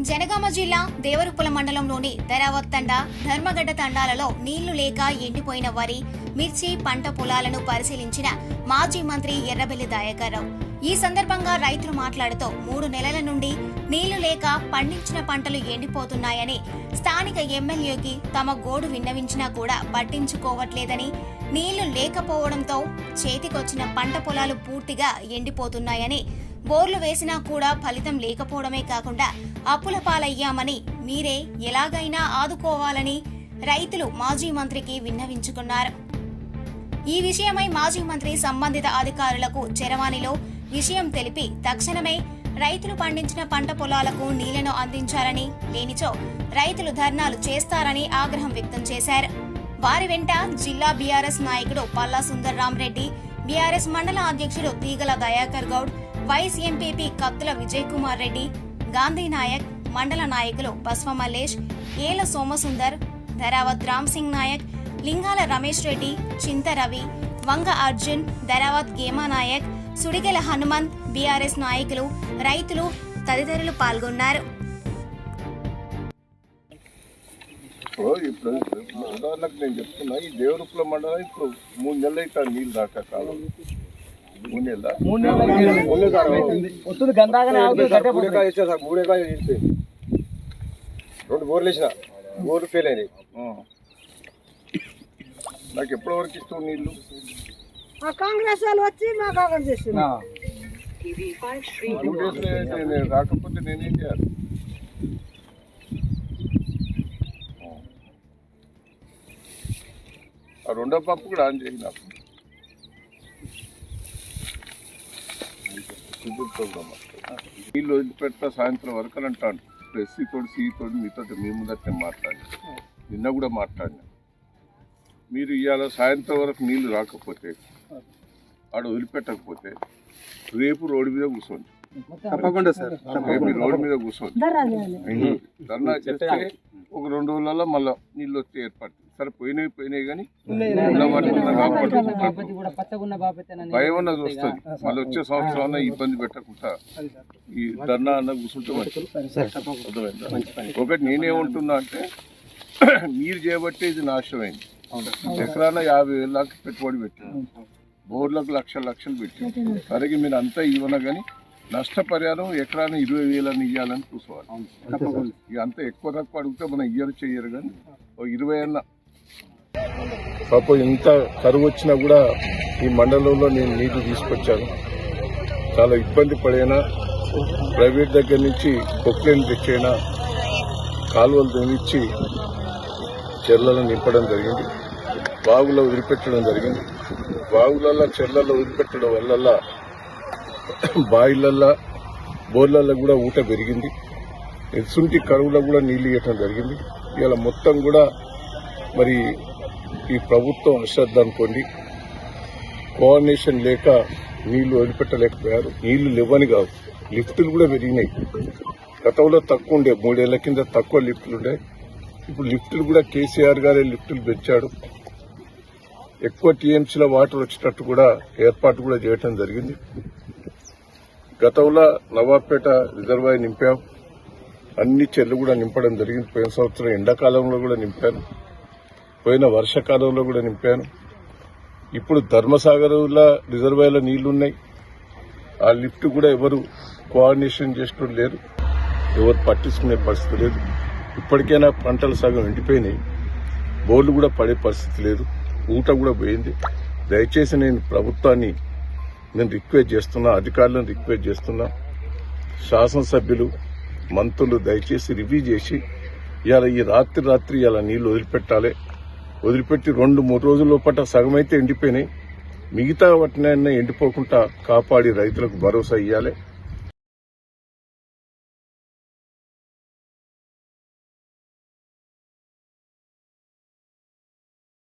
జనగామ జిల్లా దేవరుపుల మండలంలోని ధరావత్ తండా ధర్మగడ్డ తండాలలో నీళ్ళు లేక ఎండిపోయిన వరి మిర్చి పంట పొలాలను పరిశీలించిన మాజీ మంత్రి ఎర్రబెల్లి దయాకర్రావు. ఈ సందర్భంగా రైతులు మాట్లాడుతూ మూడు నెలల నుండి నీళ్ళు లేక పండించిన పంటలు ఎండిపోతున్నాయని స్థానిక ఎమ్మెల్యేకి తమ గోడు విన్నవించినా కూడా పట్టించుకోవట్లేదని నీళ్ళు లేకపోవడంతో చేతికొచ్చిన పంట పొలాలు పూర్తిగా ఎండిపోతున్నాయని బోర్లు వేసినా కూడా ఫలితం లేకపోవడమే కాకుండా అప్పుల పాలయ్యామని మీరే ఎలాగైనా ఆదుకోవాలని రైతులు మాజీ మంత్రికి విన్నవించుకున్నారు. ఈ విషయమై మాజీ మంత్రి సంబంధిత అధికారులకు చరవాణిలో విషయం తెలిపి తక్షణమే రైతులు పండించిన పంట పొలాలకు నీళ్ళను అందించాలని లేనిచో రైతులు ధర్నాలు చేస్తారని ఆగ్రహం వ్యక్తం చేశారు. వారి వెంట జిల్లా బీఆర్ఎస్ నాయకుడు పల్లా సుందర్రాం రెడ్డి బీఆర్ఎస్ మండల అధ్యక్షుడు తీగల దయాకర్ గౌడ్ వైస్ ఎంపీపీ కత్తుల విజయ్ కుమార్ రెడ్డి గాంధీ నాయక్ మండల నాయకులు బస్వ మల్లేష్ ఏల సోమసుందర్ ధరావత్ రామ్ సింగ్ నాయక్ లింగాల రమేష్ రెడ్డి చింత రవి వంగ అర్జున్ ధరావత్ గేమా నాయక్ సుడిగెల హనుమంత్ బీఆర్ఎస్ నాయకులు రైతులు తదితరులు పాల్గొన్నారు. ఇప్పుడు ఇప్పుడు ఉదాహరణకు నేను చెప్తున్నా ఈ దేవరూపుల మండలం ఇప్పుడు మూడు నెలలు అయితే నీళ్ళు దాకా కాలం. మూడు నెలల? వస్తుంది గందాగానే ఇస్తే రెండు బోర్లు వేసిన బోర్లు ఫెయిల్ అయినాయి. నాకు ఎప్పటి వరకు ఇస్తావు నీళ్ళు? ఆ కాంగ్రెస్ వాళ్ళు వచ్చి మాకు అక్కడ చేస్తున్నారు ఆ. టూ డేస్లో అయితే నేను రాకపోతే నేనేం చేయాలి? ఆ. రెండో పప్పు కూడా ఆన్ చేయి నీళ్ళు వదిలిపెడతా సాయంత్రం వరకు అని అంటాను ప్రెస్ తోటి సీ తోటి మీతో మీ ముందట మాట్లాడి నిన్న కూడా మాట్లాడినా. మీరు ఇవాళ సాయంత్రం వరకు నీళ్ళు రాకపోతే ఆడ వదిలిపెట్టకపోతే రేపు రోడ్డు మీద కూర్చోండి. తప్పకుండా సార్ రేపు రోడ్డు మీద కూర్చోండి. ధర్నా చేస్తే ఒక రెండు రోజులలో మళ్ళీ నీళ్ళు వచ్చి ఏర్పడుతుంది సరే పోయినవి పోయినాయి కానీ భయం అన్నది వస్తుంది. మళ్ళీ వచ్చే సంవత్సరం అన్న ఇబ్బంది పెట్టకుండా ఈ ధర్నా అన్న కూర్చుంటే మంచిది. ఒకటి నేనేమంటున్నా అంటే మీరు చేయబట్టే ఇది నాశనమైంది. ఎకరాన యాభై వేల దాకా పెట్టుబడి పెట్టారు. బోర్లకు లక్షల లక్షలు పెట్టారు. సరిగ్గా మీరు అంతా ఇవ్వన కానీ నష్టపరిహారం ఎకరాన ఇరవై వేలని ఇవ్వాలని చూసుకోవాలి. ఇక అంతా ఎక్కువ తక్కువ అడిగితే మనం ఇయ్యరు చెయ్యరు కానీ ఓ ఇరవై అన్న పాపం ఇంత కరువు వచ్చినా కూడా ఈ మండలంలో నేను నీటి తీసుకొచ్చాను. చాలా ఇబ్బంది పడైనా ప్రైవేట్ దగ్గర నుంచి పొక్లైన్ తెచ్చైనా కాలువలు దున్నిచ్చి చెర్లను నింపడం జరిగింది బావులో వదిలిపెట్టడం జరిగింది. బావులల్లో చెర్లలో వదిలిపెట్టడం వల్ల బావిలల్లో బోర్లలో కూడా ఊట పెరిగింది. ఎసుంటి కరువులో కూడా నీళ్ళు ఇవ్వటం జరిగింది. ఇవాళ మొత్తం కూడా మరి ఈ ప్రభుత్వం అశ్రద్ధ అనుకోండి. కోఆర్డినేషన్ లేక నీళ్ళు వదిలిపెట్టలేకపోయారు. నీళ్ళు లేవని కాదు. లిఫ్టులు కూడా పెరిగినాయి. గతంలో తక్కువ ఉండే మూడేళ్ళ కింద తక్కువ లిఫ్టులు ఉండే. ఇప్పుడు లిఫ్టులు కూడా కేసీఆర్ గారే లిఫ్టులు పెంచాడు. ఎక్కువ టీఎంసీల వాటర్ వచ్చినట్టు కూడా ఏర్పాటు కూడా చేయటం జరిగింది. గతంలో నవాబ్పేట రిజర్వాయర్ నింపాం. అన్ని చెర్లు కూడా నింపడం జరిగింది. పోయిన సంవత్సరం ఎండాకాలంలో కూడా నింపాను. పోయిన వర్షాకాలంలో కూడా నింపాను. ఇప్పుడు ధర్మసాగర్లో రిజర్వాయర్లో నీళ్ళున్నాయి. ఆ లిఫ్ట్ కూడా ఎవరు కోఆర్డినేషన్ చేసడం లేరు. ఎవరు పట్టించుకునే పరిస్థితి లేదు. ఇప్పటికైనా పంటలు సగం ఎండిపోయినాయి. బోర్లు కూడా పడే పరిస్థితి లేదు. ఊట కూడా పోయింది. దయచేసి నేను ప్రభుత్వాన్ని నేను రిక్వెస్ట్ చేస్తున్నా అధికారులను రిక్వెస్ట్ చేస్తున్నా. శాసనసభ్యులు మంత్రులు దయచేసి రివ్యూ చేసి ఇవాళ ఈ రాత్రి రాత్రి ఇలా నీళ్ళు వదిలిపెట్టాలి. వదిలిపెట్టి రెండు మూడు రోజుల లోపల సగం అయితే ఎండిపోయినాయి. మిగతా వాటినైనా ఎండిపోకుండా కాపాడి రైతులకు భరోసా ఇవ్వాలి